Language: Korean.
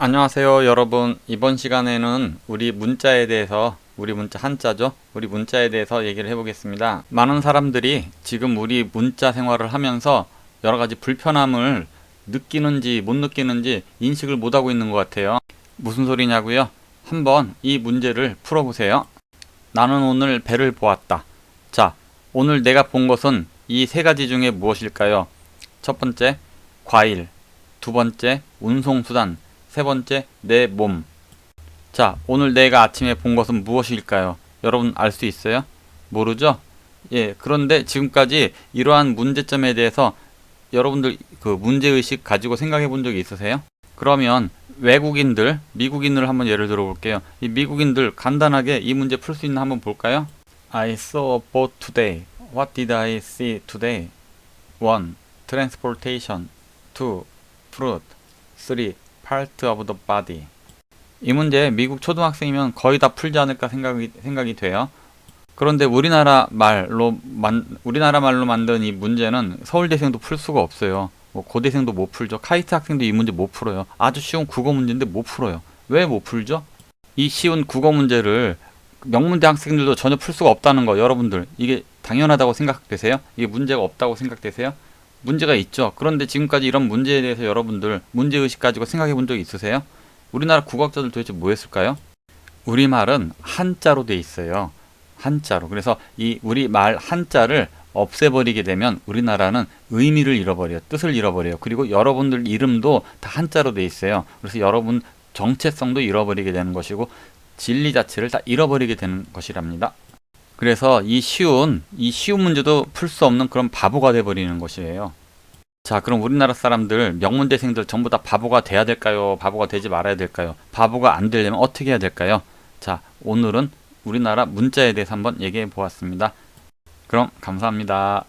안녕하세요 여러분. 이번 시간에는 우리 문자에 대해서 우리 문자 한자죠? 우리 문자에 대해서 얘기를 해보겠습니다. 많은 사람들이 지금 우리 문자 생활을 하면서 여러가지 불편함을 느끼는지 못 느끼는지 인식을 못하고 있는 것 같아요. 무슨 소리냐고요? 한번 이 문제를 풀어보세요. 나는 오늘 배를 보았다. 자 오늘 내가 본 것은 이 세 가지 중에 무엇일까요? 첫 번째 과일. 두 번째 운송수단 세 번째, 내 몸. 자, 오늘 내가 아침에 본 것은 무엇일까요? 여러분 알 수 있어요? 모르죠? 예, 그런데 지금까지 이러한 문제점에 대해서 여러분들 그 문제의식 가지고 생각해 본 적이 있으세요? 그러면 외국인들, 미국인을 한번 예를 들어 볼게요. 이 미국인들 간단하게 이 문제 풀 수 있나 한번 볼까요? I saw a boat today. What did I see today? 1. Transportation 2. Fruit 3. Part of the body. 이 문제 미국 초등학생이면 거의 다 풀지 않을까 생각이, 생각이 돼요. 그런데 우리나라 말로 만, 우리나라 말로 만든 이 문제는 서울대생도 풀 수가 없어요. 뭐 고대생도 못 풀죠. 카이트 학생도 이 문제 못 풀어요. 아주 쉬운 국어 문제인데 못 풀어요. 왜 못 풀죠? 이 쉬운 국어 문제를 명문대 학생들도 전혀 풀 수가 없다는 거 여러분들 이게 당연하다고 생각되세요? 이게 문제가 없다고 생각되세요? 문제가 있죠. 그런데 지금까지 이런 문제에 대해서 여러분들 문제의식 가지고 생각해 본적 있으세요? 우리나라 국어학자들 도대체 뭐 했을까요? 우리말은 한자로 돼 있어요. 한자로. 그래서 이 우리말 한자를 없애버리게 되면 우리나라는 의미를 잃어버려요. 뜻을 잃어버려요. 그리고 여러분들 이름도 다 한자로 돼 있어요. 그래서 여러분 정체성도 잃어버리게 되는 것이고 진리 자체를 다 잃어버리게 되는 것이랍니다. 그래서 이 쉬운 이 쉬운 문제도 풀 수 없는 그런 바보가 돼 버리는 것이에요. 자, 그럼 우리나라 사람들 명문대생들 전부 다 바보가 돼야 될까요? 바보가 되지 말아야 될까요? 바보가 안 되려면 어떻게 해야 될까요? 자, 오늘은 우리나라 문자에 대해서 한번 얘기해 보았습니다. 그럼 감사합니다.